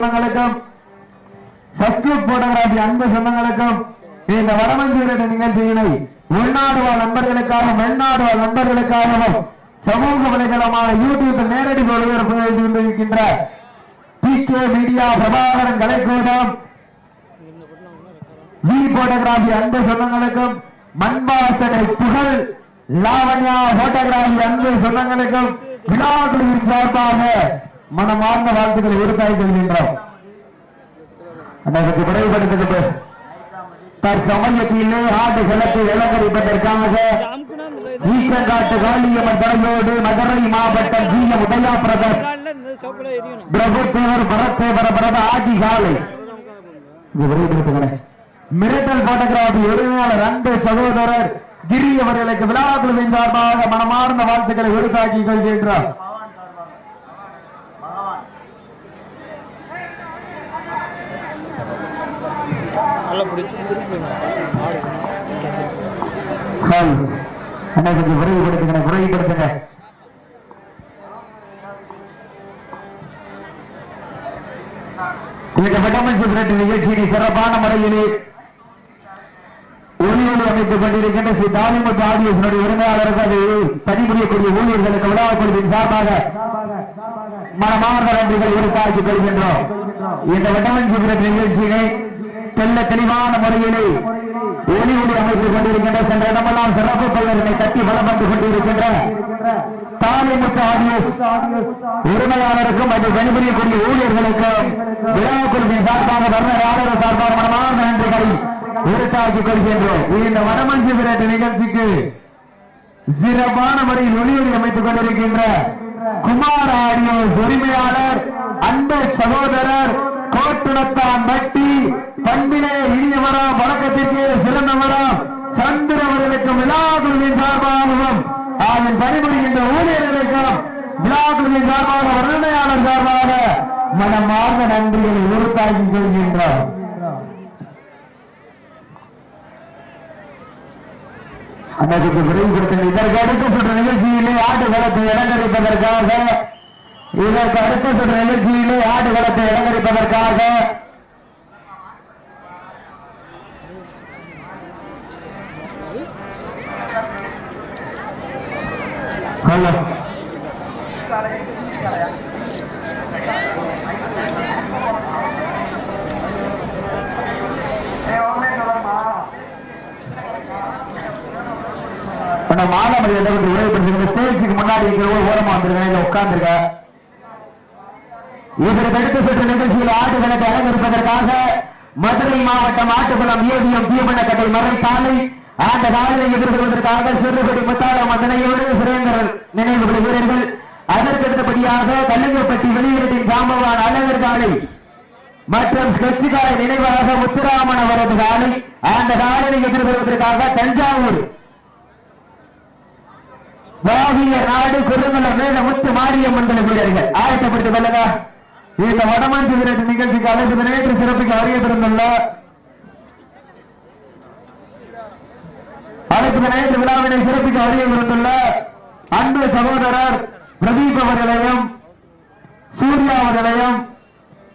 சொந்தங்களுக்கும் circuit photography அன்பு சொந்தங்களுக்கும் இந்த வடமஞ்சூரிட நிகழ்ச்சியினை உள்நாடு வாழ் நண்பர்களுக்காகவும் வெளிநாடு வாழ் நண்பர்களுக்காகவும் சமூக வலைதளமான யூடியூபில் நேரடி ஒளிபரப்பு செய்து கொண்டிருக்கின்ற பி கே மீடியா பிரபாகரன் கலைக்கூடம். ஜி போட்டோகிராபி அன்பு சொந்தங்களுக்கும் மண்பாசனை புகழ் லாவண்யா போட்டோகிராபி அன்பு சொந்தங்களுக்கும் விழாக்குழுவின் சார்பாக மனமார்ந்த வாழ்த்துக்களை உறுத்தாய் கொள்கின்றோம் அந்த கொஞ்சம் தற்சமயத்திலே ஆடு களத்தை இலங்கரிப்பதற்காக ஈச்சங்காட்டு காளியம்மன் தலையோடு மதுரை மாவட்டம் G M Udaya brothers Prabhuthevar பரத்தேவர பரத ஆதி காலை. இது மிரட்டல் போட்டோகிராபி உரிமையாளர் அன்பு சகோதரர் கிரி அவர்களுக்கு விழாக்குழுவின் சார்பாக மனமார்ந்த வாழ்த்துக்களை உறுத்தாக்கி கொள்கின்றார் நல்லா பிடிச்சி திருப்பி ஆடு அண்ணா கொஞ்சம் விரைவுபடுத்துங்க விரைவுபடுத்துங்க. இந்த விட்டமின் சிகரெட் நிகழ்ச்சியை சிறப்பான முறையிலே ஒளி ஒளி அமைத்துக் கொண்டிருக்கின்ற ஸ்ரீ தாலிமுத்து ஆடியோசனுடைய உரிமையாளருக்கு அது பணிபுரியக்கூடிய ஊழியர்களுக்கு விழா குழுவின் சார்பாக மனமார்ந்த நன்றிகளை உறுத்தாக்கிக் கொள்கின்றோம். இந்த விட்டமின் சிகரெட் நிகழ்ச்சியினை தெல்ல தெளிவான முறையிலே ஒளி ஒளி அமைத்துக் கொண்டிருக்கின்ற சென்ற இடமெல்லாம் சிறப்பு பெயரினை தட்டி வளம் வந்து கொண்டிருக்கின்ற தாலிமுத்து ஆடியோஸ் உரிமையாளருக்கும் அது பணிபுரியக்கூடிய ஊழியர்களுக்கும் விழா குழுவின் சார்பாக வர்ணராளர் சார்பாக மனமார்ந்த நன்றிகளை உறுத்தாக்கிக் கொள்கின்றோம். இந்த வடமஞ்சி விரட்டு நிகழ்ச்சிக்கு சிறப்பான முறையில் ஒளியொலி அமைத்துக் கொண்டிருக்கின்ற குமார் ஆடியோஸ் உரிமையாளர் அன்பு சகோதரர் கோட்டுணத்தான் மட்டி பண்பிலே இனியவரா வழக்கத்திற்கு சிறந்தவரா சந்திர அவர்களுக்கும் சார்பாகவும் அதன் பணிபுரிகின்ற ஊழியர்களுக்கும் விழாக்குழுவின் சார்பாக வருணையாளர் சார்பாக மனமார்ந்த நன்றிகளை உறுத்தாக்கி கொள்கின்றோம். அந்த விரைவுபடுத்த இதற்கு அடுத்த சுற்று நிகழ்ச்சியிலே ஆடு களத்தை இலங்கரிப்பதற்காக இதற்கு அடுத்த சுற்று நிகழ்ச்சியிலே ஆடு வளத்தை இடமளிப்பதற்காக மாதம் உன்னை மாதமரி ஸ்டேஜுக்கு முன்னாடி இருக்கிறவங்க ஓரமா வந்திருக்கேன் இல்ல உட்கார்ந்துருக்க. இதற்கு அடுத்த சுற்று நிகழ்ச்சியில் ஆடுகளுக்கு அலங்கரிப்பதற்காக மதுரை மாவட்டம் ஆட்டுக்குளம் ஏவிஎம் தீவனக்கட்டை மறை சாலை அந்த காலையை எதிர்கொள்வதற்காக சிறுபடி முத்தாள மதனையோடு சுரேந்திரன் நினைவு வீரர்கள் அதற்கடுத்தபடியாக கல்லுங்கப்பட்டி வெளியீட்டின் ஜாம்பவான் அழகர் காலை மற்றும் ஸ்கெட்சுகாலை நினைவாக முத்துராமன் அவரது காலை அந்த காலையை எதிர்கொள்வதற்காக தஞ்சாவூர். வாகிய நாடு குருமலம் மேல முத்து மாரியம்மன் வீரர்கள் ஆயத்தப்படுத்திக் கொள்ளதா இந்த வடமாஞ்சி விரட்டு நிகழ்ச்சிக்கு அழைத்து நேற்று சிறப்புக்கு அறிய பிறந்துள்ள அழைத்து நேற்று விழாவினை சிறப்பிக்க அறிய பிறந்துள்ள அன்பு சகோதரர் பிரதீப் அவர்களையும் சூர்யா அவர்களையும்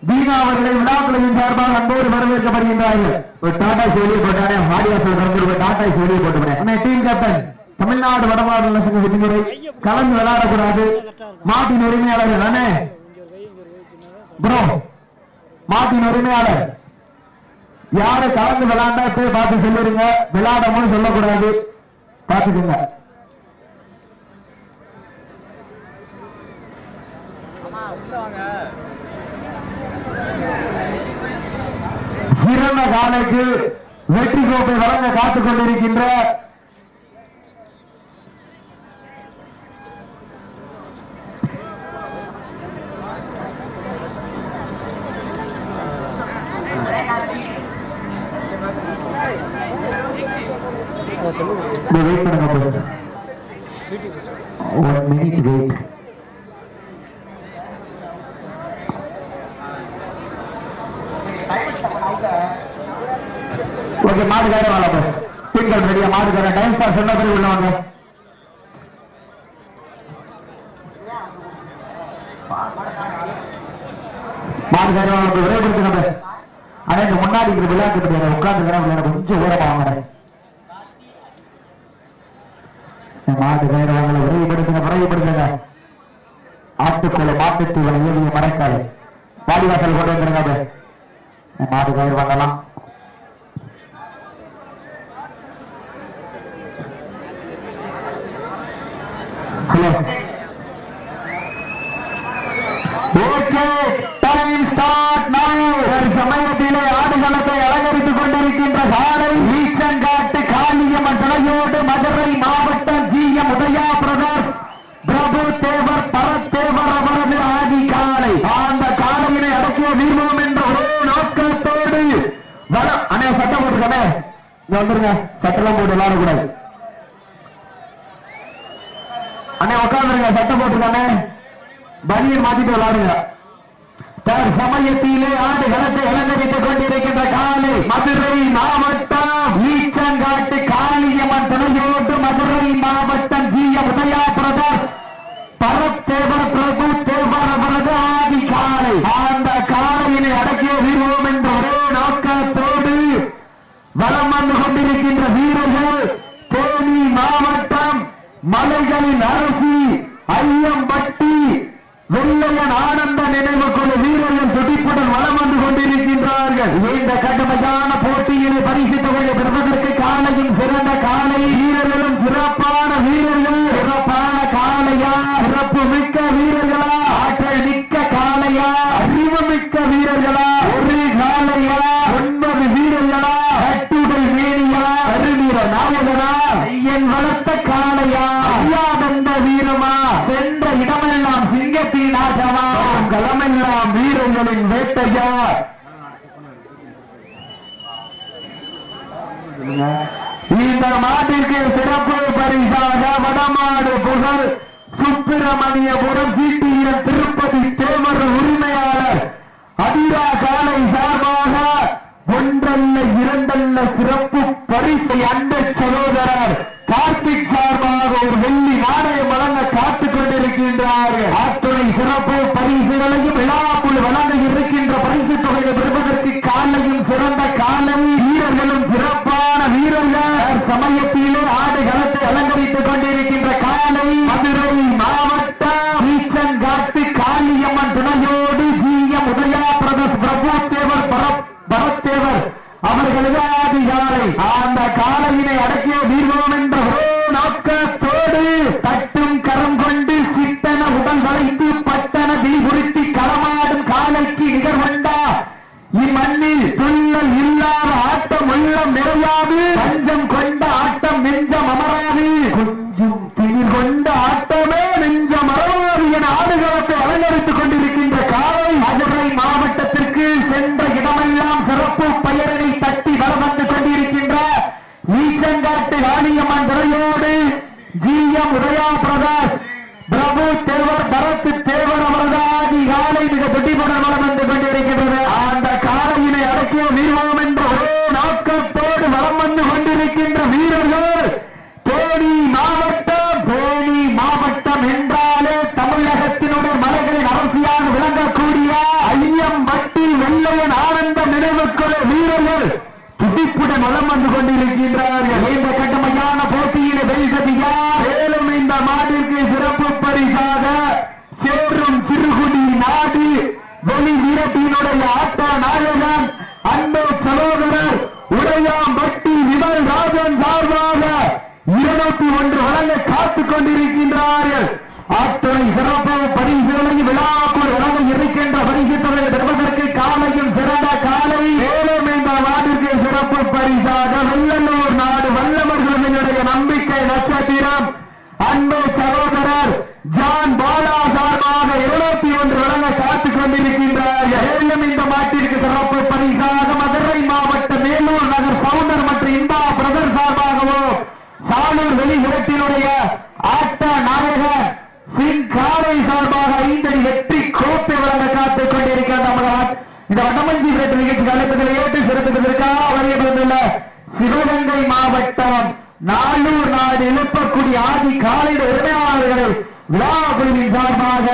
தீனா அவர்களை விழாக்குழுவின் சார்பாக அன்போடு வரவேற்கப்படுகின்றார்கள். ஒரு டாடா சொல்லி போட்டானே ஆடியோ சொல்ற டாடா சொல்லி போட்டு டீம் கேப்டன் தமிழ்நாடு வடமாடல் சங்க விதிமுறை கலந்து விளையாடக்கூடாது. மாட்டின் உரிமையாளர்கள் தானே? ப்ரோ மாட்டின் உரிமையாளர். யாரை கலந்து விளையாண்டா போய் பார்த்து சொல்லிருங்க விளாடமும் சொல்லக்கூடாது. பார்த்துக்கோங்க. சிறந்த காலைக்கு வெற்றி கோப்பை வழங்க காத்துக் கொண்டிருக்கின்ற வெயிட் பண்ணுங்க ஒன் மினிட் வெயிட் ஓகே மாடுகார வாங்க திங்கள் ரெடியா மாடுகார டைம் ஸ்டார் சொன்ன பிறகு உள்ள வாங்க மாடு மாடு போய் விரைவுபடுத்தணும் ஆனா இந்த முன்னாடி இருக்கிற விளையாட்டு உட்கார்ந்து கொஞ்சம் ஓரமா வாங்குறேன் மாட்டு கயிறுவாங்களை விரைவுபடுத்துங்க விரைவுபடுத்துங்க ஆட்டுக்குள்ள மாட்டுத்தீவனை ஏவிய மறைக்காது. வாடிவாசல் கொண்டு வந்துருங்க அது. மாட்டு கயிறு வாங்கலாம். Hello okay time start now ஒரு சமயத்திலே ஆடுகளத்தை அலங்கரித்துக் கொண்டிருக்கின்ற காலை ஈச்சங்காட்டு காளியம்மன் துணையோடு மதுரை மாவட்டம் G M Udaya brothers Prabhu Thevar Bharathevar அவரது ஆதி காலை அந்த காலையினை அடக்கிய வீர்வோம் என்ற ஒரே நோக்கத்தோடு வர அண்ணே சட்டம் போட்டுக்கண்ணே இங்க வந்துருங்க. சட்டெல்லாம் போட்டு விளையாடக்கூடாது. அண்ணே உட்காந்துருங்க. சட்டம் போட்டுருக்கானே பலியை மாத்திட்டு விளாடுங்க தர் சமயத்திலே ஆடு களத்தை அலங்கரித்துக் கொண்டிருக்கின்ற காலை மதுரை மாவட்டம் ஈச்சங்காட்டு காளியம்மன் துணையோடு மதுரை மாவட்டம் G M Udaya brothers Bharathevar Prabhu Thevar அவரது ஆதி காலை அந்த காலையினை அடக்கிய வீர்வோம் என்ற ஒரே நோக்கத்தோடு வலம் வந்து கொண்டிருக்கின்ற வீரர்கள் தேனி மாவட்டம் மலைகளின் அரசி ஐயம்பட்டி வெள்ளையன் ஆனந்த நினைவு குழு வீரர்கள் துடிப்புடன் வலம் வந்து கொண்டிருக்கின்றார்கள். இந்த கடுமையான போட்டியில் பரிசு தொகையை பெறுவதற்கு காலையும் சிறந்த காலை. வீரர்களும் சிறப்பான வீரர்கள். சிறப்பான காளையா? சிறப்பு மிக்க வீரர்களா? ஆற்றல் மிக்க இந்த மாட்டிற்கு சிறப்பு பரிசாக வடமாடு புகழ் சுப்பிரமணியபுரம் சீட்டியின் திருப்பதி தேவர் உரிமையாளர் அதிரா காலை சார்பாக ஒன்றல்ல இரண்டல்ல சிறப்பு பரிசை அண்ட சகோதரர் கார்த்திக் சார்பாக ஒரு வெள்ளி நாணயம் வழங்க காத்துக் கொண்டிருக்கின்றார்கள் அத்துணை சிறப்பு பரிசுகளையும் விழாக்குள் வழங்க இருக்கின்ற பரிசு தொகையை பெறுவதற்கு காலையும் சிறந்த காலை வீரர்களும் சிறப்பான வீரர்கள் சமயத்திலே ஆடு களத்தை அலங்கரித்துக் கொண்டிருக்கின்ற காலை மதுரை மாவட்டம் ஈச்சங்காட்டு காளியம்மன் துணையோடு ஜி எம் உதயா பிரதேஷ் பிரபு தேவர் பரத் பரத்தேவர் அவர்களது அதிகாலை அந்த காலையினை அடக்கிய வீர்வோம் என்ற ஒரே நோக்கத்தோடு தட்டும் கரம் கொண்டு சித்தன உடல் வளைத்து பட்டன விழிபுறுத்தி களமாடும் காலைக்கு நிகர் கொண்டா இம்மண்ணில் துள்ளல் இல்லாத ஆட்டம் உள்ளம் நிறையாது பஞ்சம் கொண்ட ஆட்டம் நெஞ்சம் அமராது. கொஞ்சம் திமிர் கொண்ட ஆட்டமே நெஞ்சம் அமராது என ஆடுகளத்தை அலங்கரித்துக் கொண்டிருக்கின்ற காலை மதுரை மாவட்டத்திற்கு சென்ற இடமெல்லாம் சிறப்பு பெயரினை தட்டி வலம் வந்து கொண்டிருக்கின்ற நீச்சங்காட்டு ராணியம்மன் துறையோடு ஜி எம் உதயா பிரகாஷ் பிரபு தேவர் பரத் தேவர் அவரதாதி காலை மிக துடிப்புடன் வலம் வந்து கொண்டிருக்கின்றது ஆண்ட காலையினை அடக்கிய வீர்வோம் என்ற ஒரே நோக்கத்தோடு வலம் வந்து கொண்டிருக்கின்ற வீரர்கள் தேனி மாவட்டம் தேனி மாவட்டம் என்றாலே தமிழகத்தினுடைய மலைகளின் அரசியாக விளங்கக்கூடிய ஐயம்பட்டி வெள்ளையன் ஆனந்த நினைவுக்குழு வீரர்கள் வளம் வந்து கொண்டிருக்கின்றார்கள் இந்த கடுமையான போட்டியில் வெல்வது மேலும் இந்த மாட்டிற்கு சிறப்பு பரிசாக சேரும் சிறுகுடி நாடு வெளி வீரத்தினுடைய ஆட்ட நாயகன் அன்பு சகோதரர் உடையாம்பட்டி விமல் ராஜன் சார்பாக இருநூத்தி ஒன்று வழங்க காத்துக் கொண்டிருக்கின்றார்கள். அத்துணை சிறப்பு பரிசுகளை விழாக்குள் வழங்க இருக்கின்ற பரிசு தொகையை பெறுவதற்கு காலையும் சிறந்த காலை மேலும் இந்த நாட்டிற்கு சிறப்பு பரிசாக வெள்ளலூர் நாடு வல்லவர்களுடைய நம்பிக்கை நட்சத்திரம் அன்பு சகோதரர் ஜான் பாலா சார்பாக இருநூத்தி ஒன்று வழங்க காத்துக் கொண்டிருக்கின்றார் இந்த மாட்டிற்கு சிறப்பு பரிசாக மதுரை மாவட்ட மேலூர் நகர் சவுந்தர் மற்றும் இந்தா பிரதர் சார்பாகவும் சாலூர் வெளியுறத்தினுடைய ஆட்ட நாயகர் சிங் காலை சார்பாக ஐந்தடி வெற்றி கோப்பை வழங்க காத்துக் கொண்டிருக்கிற தமிழர் இந்த வடமஞ்சி விரட்டு நிகழ்ச்சி காலத்தில் ஏற்று சிறப்பிப்பதற்காக வருகின்ற சிவகங்கை மாவட்டம் நாளூர் நாடு எழுப்பக்கூடிய ஆதி காலையில் உரிமையாளர்களை விழாக்குழுவின் சார்பாக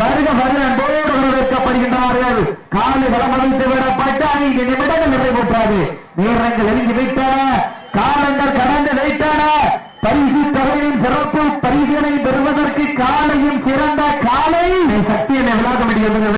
வருக வருக அன்போடு வரவேற்கப்படுகின்றார்கள். காலை வளமளித்து விடப்பட்டு ஐந்து நிமிடங்கள் நிறைவுற்றது. நேரங்கள் நெருங்கி வைத்தன காலங்கள் கடந்து வைத்தன. பரிசு தொகையின் சிறப்பு பரிசுகளை பெறுவதற்கு காலையும் சிறந்த காலை. சக்தி என்னை விளாக முடியும்.